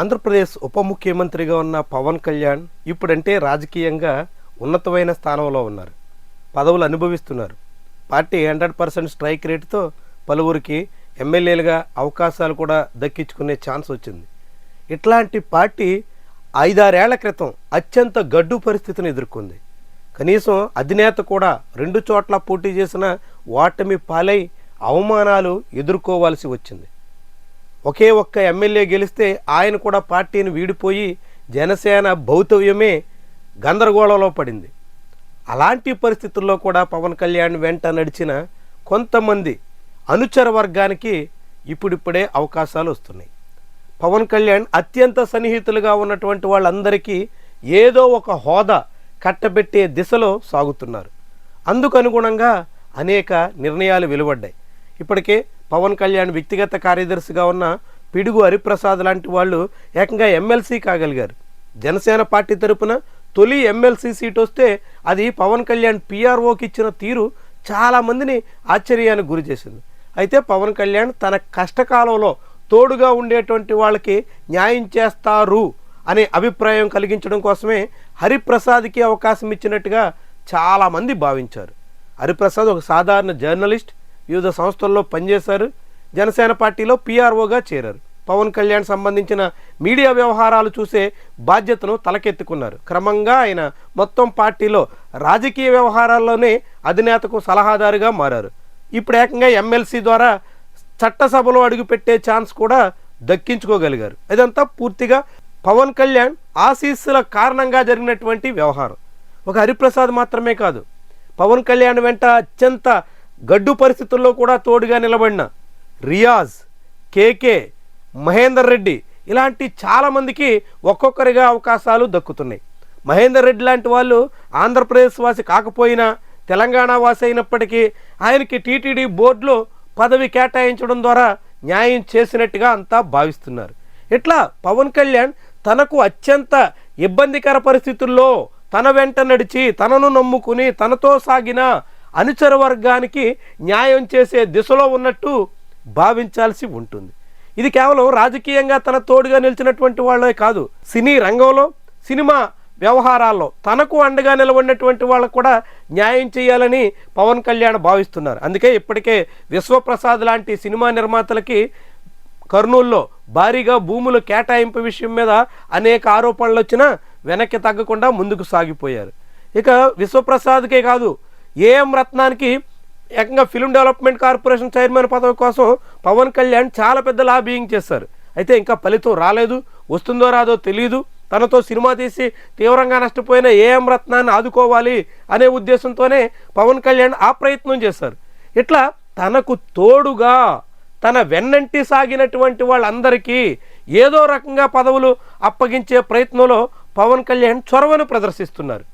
ఆంధ్రప్రదేశ్ ఉప ముఖ్యమంత్రిగా ఉన్న పవన్ కళ్యాణ్ ఇప్పుడంటే రాజకీయంగా ఉన్నతమైన స్థానంలో ఉన్నారు. పదవులు అనుభవిస్తున్నారు. పార్టీ హండ్రెడ్ పర్సెంట్ స్ట్రైక్ రేటుతో పలువురికి ఎమ్మెల్యేలుగా అవకాశాలు కూడా దక్కించుకునే ఛాన్స్ వచ్చింది. ఇట్లాంటి పార్టీ ఐదారేళ్ళ క్రితం అత్యంత గడ్డు పరిస్థితిని ఎదుర్కొంది. కనీసం అధినేత కూడా రెండు చోట్ల పోటీ చేసిన ఓటమి పాలై అవమానాలు ఎదుర్కోవాల్సి వచ్చింది. ఒకే ఒక్క ఎమ్మెల్యే గెలిస్తే ఆయన కూడా పార్టీని వీడిపోయి జనసేన భౌతవ్యమే గందరగోళంలో పడింది. అలాంటి పరిస్థితుల్లో కూడా పవన్ కళ్యాణ్ వెంట నడిచిన కొంతమంది అనుచర వర్గానికి ఇప్పుడిప్పుడే అవకాశాలు వస్తున్నాయి. పవన్ కళ్యాణ్ అత్యంత సన్నిహితులుగా ఉన్నటువంటి వాళ్ళందరికీ ఏదో ఒక హోదా కట్టబెట్టే దిశలో సాగుతున్నారు. అందుకు అనుగుణంగా అనేక నిర్ణయాలు వెలువడ్డాయి. ఇప్పటికే పవన్ కళ్యాణ్ వ్యక్తిగత కార్యదర్శిగా ఉన్న పిడుగు హరిప్రసాద్ లాంటి వాళ్ళు ఏకంగా ఎమ్మెల్సీ కాగలిగారు. జనసేన పార్టీ తరపున తొలి ఎమ్మెల్సీ సీట్ వస్తే అది పవన్ కళ్యాణ్ పీఆర్ఓకి ఇచ్చిన తీరు చాలామందిని ఆశ్చర్యానికి గురి చేసింది. అయితే పవన్ కళ్యాణ్ తన కష్టకాలంలో తోడుగా ఉండేటువంటి వాళ్ళకి న్యాయం చేస్తారు అనే అభిప్రాయం కలిగించడం కోసమే హరిప్రసాద్కి అవకాశం ఇచ్చినట్టుగా చాలామంది భావించారు. హరిప్రసాద్ ఒక సాధారణ జర్నలిస్ట్ వివిధ సంస్థల్లో పనిచేశారు. జనసేన పార్టీలో పీఆర్ఓగా చేరారు. పవన్ కళ్యాణ్ సంబంధించిన మీడియా వ్యవహారాలు చూసే బాధ్యతను తలకెత్తుకున్నారు. క్రమంగా ఆయన మొత్తం పార్టీలో రాజకీయ వ్యవహారాల్లోనే అధినేతకు సలహాదారుగా మారారు. ఇప్పుడు ఏకంగా ఎమ్మెల్సీ ద్వారా చట్టసభలో అడుగుపెట్టే ఛాన్స్ కూడా దక్కించుకోగలిగారు. ఇదంతా పూర్తిగా పవన్ కళ్యాణ్ ఆశీస్సుల కారణంగా జరిగినటువంటి వ్యవహారం. ఒక హరిప్రసాద్ మాత్రమే కాదు. పవన్ కళ్యాణ్ వెంట అత్యంత గడ్డు పరిస్థితుల్లో కూడా తోడుగా నిలబడిన రియాజ్ కేకే మహేందర్ రెడ్డి ఇలాంటి చాలామందికి ఒక్కొక్కరిగా అవకాశాలు దక్కుతున్నాయి. మహేందర్ రెడ్డి లాంటి వాళ్ళు ఆంధ్రప్రదేశ్ వాసి కాకపోయినా తెలంగాణ వాసి అయినప్పటికీ ఆయనకి టీటీడీ బోర్డులో పదవి కేటాయించడం ద్వారా న్యాయం చేసినట్టుగా అంతా భావిస్తున్నారు. ఇట్లా పవన్ కళ్యాణ్ తనకు అత్యంత ఇబ్బందికర పరిస్థితుల్లో తన వెంట నడిచి తనను నమ్ముకుని తనతో సాగిన అనుచర వర్గానికి న్యాయం చేసే దిశలో ఉన్నట్టు భావించాల్సి ఉంటుంది. ఇది కేవలం రాజకీయంగా తన తోడుగా నిలిచినటువంటి వాళ్ళే కాదు. సినీ రంగంలో సినిమా వ్యవహారాల్లో తనకు అండగా నిలబడినటువంటి వాళ్ళకు కూడా న్యాయం చేయాలని పవన్ కళ్యాణ్ భావిస్తున్నారు. అందుకే ఇప్పటికే విశ్వప్రసాద్ లాంటి సినిమా నిర్మాతలకి కర్నూల్లో భారీగా భూముల కేటాయింపు విషయం మీద అనేక ఆరోపణలు వచ్చినా వెనక్కి తగ్గకుండా ముందుకు సాగిపోయారు. ఇక విశ్వప్రసాద్కే కాదు ఏఎం రత్నానికి ఏకంగా ఫిల్మ్ డెవలప్మెంట్ కార్పొరేషన్ చైర్మన్ పదవి కోసం పవన్ కళ్యాణ్ చాలా పెద్ద లాబీయింగ్ చేశారు. అయితే ఇంకా ఫలితం రాలేదు వస్తుందో రాదో తెలియదు తనతో సినిమా తీసి తీవ్రంగా నష్టపోయిన ఏఎం రత్నాన్ని ఆదుకోవాలి అనే ఉద్దేశంతోనే పవన్ కళ్యాణ్ ఆ ప్రయత్నం చేశారు. ఇట్లా తనకు తోడుగా తన వెన్నంటి సాగినటువంటి వాళ్ళందరికీ ఏదో రకంగా పదవులు అప్పగించే ప్రయత్నంలో పవన్ కళ్యాణ్ చొరవను ప్రదర్శిస్తున్నారు.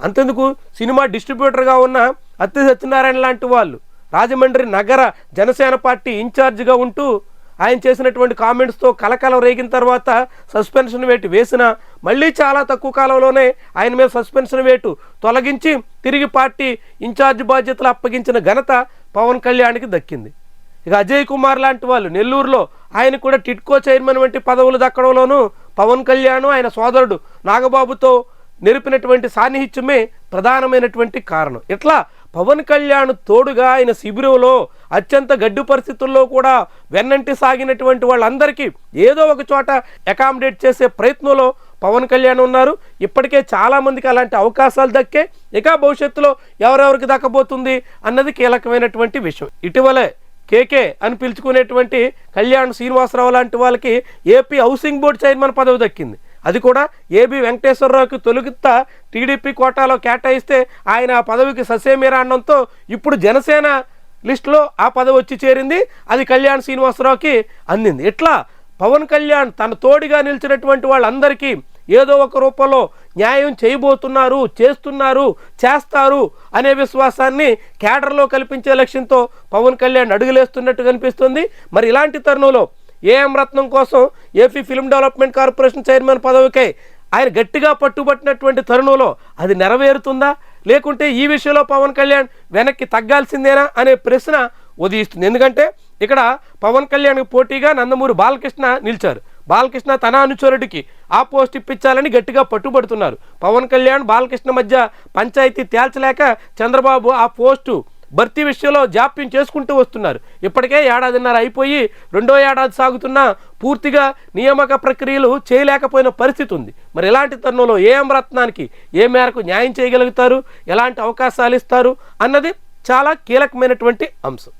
అంతెందుకు సినిమా డిస్ట్రిబ్యూటర్గా ఉన్న అత్తి సత్యనారాయణ లాంటి వాళ్ళు రాజమండ్రి నగర జనసేన పార్టీ ఇన్ఛార్జిగా ఉంటూ ఆయన చేసినటువంటి కామెంట్స్తో కలకలం రేగిన తర్వాత సస్పెన్షన్ వేటు వేసిన మళ్ళీ చాలా తక్కువ కాలంలోనే ఆయన మీద సస్పెన్షన్ వేటు తొలగించి తిరిగి పార్టీ ఇన్ఛార్జ్ బాధ్యతలు అప్పగించిన ఘనత పవన్ కళ్యాణ్కి దక్కింది. ఇక అజయ్ కుమార్ లాంటి వాళ్ళు నెల్లూరులో ఆయన కూడా టిట్కో చైర్మన్ వంటి పదవులు దక్కడంలోనూ పవన్ కళ్యాణ్ ఆయన సోదరుడు నాగబాబుతో నెరిపినటువంటి సాన్నిహిత్యమే ప్రధానమైనటువంటి కారణం. ఇట్లా పవన్ కళ్యాణ్ తోడుగా ఆయన శిబిరంలో అత్యంత గడ్డు పరిస్థితుల్లో కూడా వెన్నంటి సాగినటువంటి వాళ్ళందరికీ ఏదో ఒక చోట అకామిడేట్ చేసే ప్రయత్నంలో పవన్ కళ్యాణ్ ఉన్నారు. ఇప్పటికే చాలామందికి అలాంటి అవకాశాలు దక్కే ఇక భవిష్యత్తులో ఎవరెవరికి దక్కబోతుంది అన్నది కీలకమైనటువంటి విషయం. ఇటీవలే కేకే అని పిలుచుకునేటువంటి కళ్యాణ్ శ్రీనివాసరావు లాంటి వాళ్ళకి ఏపీ హౌసింగ్ బోర్డు చైర్మన్ పదవి దక్కింది. అది కూడా ఏబి వెంకటేశ్వరరావుకి తొలగిత్త టీడీపీ కోటాలో కేటాయిస్తే ఆయన ఆ పదవికి ససేమీరా అనడంతో ఇప్పుడు జనసేన లిస్టులో ఆ పదవి వచ్చి చేరింది. అది కళ్యాణ్ శ్రీనివాసరావుకి అందింది. ఇట్లా పవన్ కళ్యాణ్ తన తోడిగా నిలిచినటువంటి వాళ్ళందరికీ ఏదో ఒక రూపంలో న్యాయం చేయబోతున్నారు చేస్తున్నారు చేస్తారు అనే విశ్వాసాన్ని కేడర్లో కల్పించే లక్ష్యంతో పవన్ కళ్యాణ్ అడుగులేస్తున్నట్టు కనిపిస్తుంది. మరి ఇలాంటి తరుణంలో ఏఎం రత్నం కోసం AP film development corporation chairman పదవికై ఆయన గట్టిగా పట్టుబట్టినటువంటి తరుణంలో అది నెరవేరుతుందా? లేకుంటే ఈ విషయంలో పవన్ కళ్యాణ్ వెనక్కి తగ్గాల్సిందేనా అనే ప్రశ్న ఉదయిస్తుంది. ఎందుకంటే ఇక్కడ పవన్ కళ్యాణ్కి పోటీగా నందమూరి బాలకృష్ణ నిలిచారు. బాలకృష్ణ తన అనుచరుడికి ఆ పోస్ట్ ఇప్పించాలని గట్టిగా పట్టుబడుతున్నారు. పవన్ కళ్యాణ్ బాలకృష్ణ మధ్య పంచాయతీ తేల్చలేక చంద్రబాబు ఆ పోస్టు భర్తీ విషయంలో జాప్యం చేసుకుంటూ వస్తున్నారు. ఇప్పటికే ఏడాదిన్నర అయిపోయి రెండో ఏడాది సాగుతున్నా పూర్తిగా నియామక ప్రక్రియలు చేయలేకపోయిన పరిస్థితి ఉంది. మరి ఇలాంటి తరుణంలో ఏ రత్నానికి ఏ మేరకు న్యాయం చేయగలుగుతారు ఎలాంటి అవకాశాలు ఇస్తారు అన్నది చాలా కీలకమైనటువంటి అంశం.